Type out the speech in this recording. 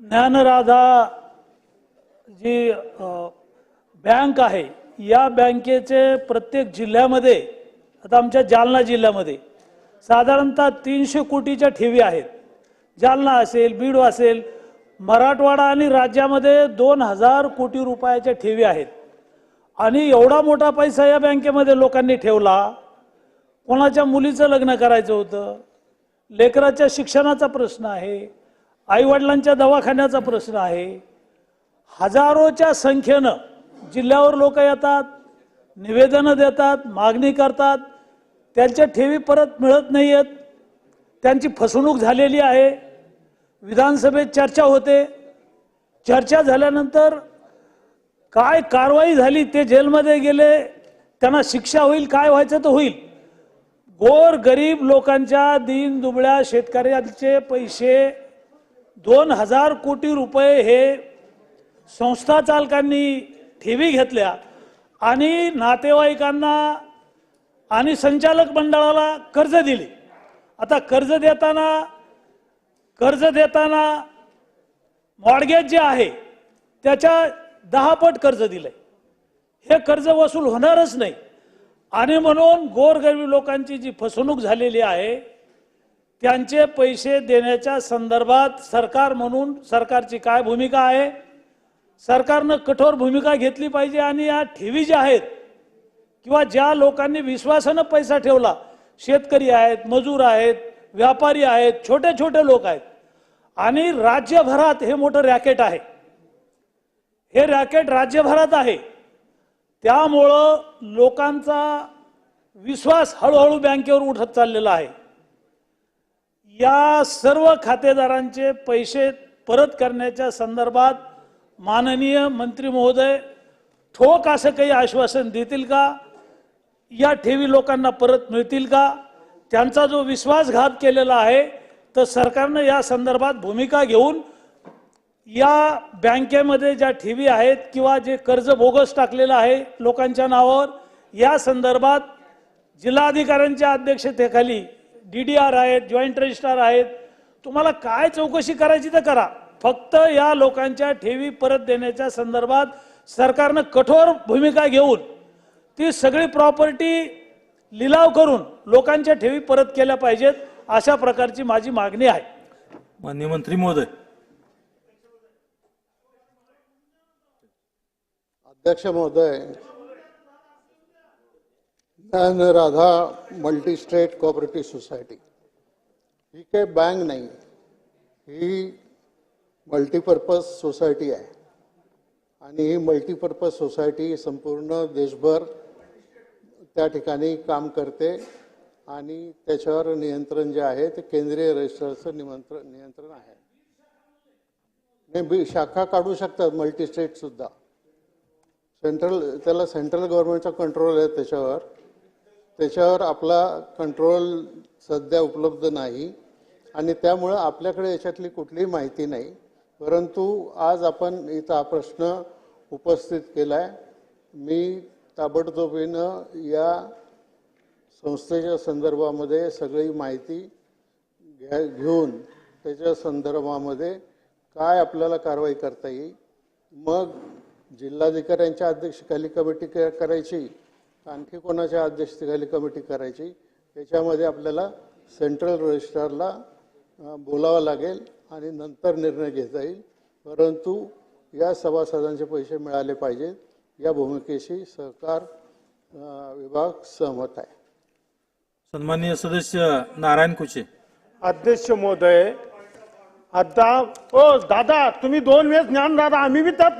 ज्ञानराधा जी bank आहे या बँकेचे प्रत्येक जिल्ह्यामध्ये आता आमच्या जालना जिल्ह्यामध्ये साधारणतः तीनशे कोटीच्या ठेवी आहेत. जालना असेल बीड असेल मराठवाडा आणि राज्यामध्ये दोन हजार कोटी रुपयाच्या ठेवी आहेत. आणि एवढा मोठा पैसा या बँकेमध्ये लोकांनी ठेवला कोणाच्या मुलीचं लग्न करायचं होतं लेकराच्या शिक्षणाचा प्रश्न आहे आईवडिलांच्या दवाखान्याचा प्रश्न आहे. हजारोच्या संख्येनं जिल्ह्यावर लोक येतात निवेदनं देतात मागणी करतात. त्यांच्या ठेवी परत मिळत नाही आहेत त्यांची फसवणूक झालेली आहे. विधानसभेत चर्चा होते. चर्चा झाल्यानंतर काय कारवाई झाली ते जेलमध्ये गेले त्यांना शिक्षा होईल काय व्हायचं तर होईल. गोर गरीब लोकांच्या दीन दुबळ्या शेतकऱ्यांचे पैसे दोन हजार कोटी रुपये हे संस्था चालकांनी ठेवी घेतल्या आणि नातेवाईकांना आणि संचालक मंडळाला कर्ज दिले. आता कर्ज देताना कर्ज देताना मॉडगेज जे आहे त्याच्या दहापट कर्ज दिलंय. हे कर्ज वसूल होणारच नाही. आणि म्हणून गोरगरीब लोकांची जी फसवणूक झालेली आहे त्यांचे पैसे देण्याच्या संदर्भात सरकार म्हणून सरकारची काय भूमिका आहे? सरकारनं कठोर भूमिका घेतली पाहिजे आणि या ठेवी ज्या आहेत किंवा ज्या लोकांनी विश्वासानं पैसा ठेवला शेतकरी आहेत मजूर आहेत व्यापारी आहेत छोटे छोटे लोक आहेत आणि राज्यभरात हे मोठं रॅकेट आहे. हे रॅकेट राज्यभरात आहे. त्यामुळं लोकांचा विश्वास हळूहळू बँकेवर उठत चाललेला आहे. या सर्व खातेदारांचे पैसे परत करण्याच्या संदर्भात माननीय मंत्री महोदय ठोक असं काही आश्वासन देतील का? या ठेवी लोकांना परत मिळतील का? त्यांचा जो विश्वासघात केलेला आहे तर सरकारनं या संदर्भात भूमिका घेऊन या बँकेमध्ये ज्या ठेवी आहेत किंवा जे कर्ज बोगस टाकलेलं आहे लोकांच्या नावावर या संदर्भात जिल्हाधिकाऱ्यांच्या अध्यक्षतेखाली डी डी आर आहेत जॉईंट रजिस्ट्रार आहेत. तुम्हाला काय चौकशी करायची तर करा. फक्त या लोकांच्या ठेवी परत देण्याच्या संदर्भात सरकारनं कठोर भूमिका घेऊन ती सगळी प्रॉपर्टी लिलाव करून लोकांच्या ठेवी परत केल्या पाहिजेत अशा प्रकारची माझी मागणी आहे. माननीय मंत्री महोदय. अध्यक्ष महोदय Dnyan Radha multi state cooperative society ही काही बँक नाही. ही मल्टीपर्पज सोसायटी आहे. आणि ही मल्टीपर्पज सोसायटी संपूर्ण देशभर त्या ठिकाणी काम करते आणि त्याच्यावर नियंत्रण जे आहे ते केंद्रीय रजिस्टरचं निमंत्रण नियंत्रण आहे. नाही बी- शाखा काढू शकतात मल्टी स्टेटसुद्धा सेंट्रल त्याला सेंट्रल गव्हर्नमेंटचा कंट्रोल आहे त्याच्यावर. त्याच्यावर आपला कंट्रोल सध्या उपलब्ध नाही. आणि त्यामुळं आपल्याकडे याच्यातली कुठलीही माहिती नाही. परंतु आज आपण इथं हा प्रश्न उपस्थित केला आहे मी ताबडतोबीनं या संस्थेच्या संदर्भामध्ये सगळी माहिती घ्या घेऊन त्याच्या संदर्भामध्ये काय आपल्याला कारवाई करता येईल. मग जिल्हाधिकाऱ्यांच्या अध्यक्षतेखाली कमिटी क- करायची. आणखी कोणाच्या अध्यक्षतेखाली कमिटी करायची याच्यामध्ये आपल्याला सेंट्रल रजिस्ट्रारला बोलावं लागेल आणि नंतर निर्णय घेता येईल. परंतु या सभासदांचे पैसे मिळाले पाहिजेत. या भूमिकेशी सहकार विभाग सहमत आहे. सन्माननीय सदस्य नारायण कुचे. अध्यक्ष महोदय आता ओ दादा तुम्ही दोन वेळेस ज्ञान दादा आम्ही बी त्यात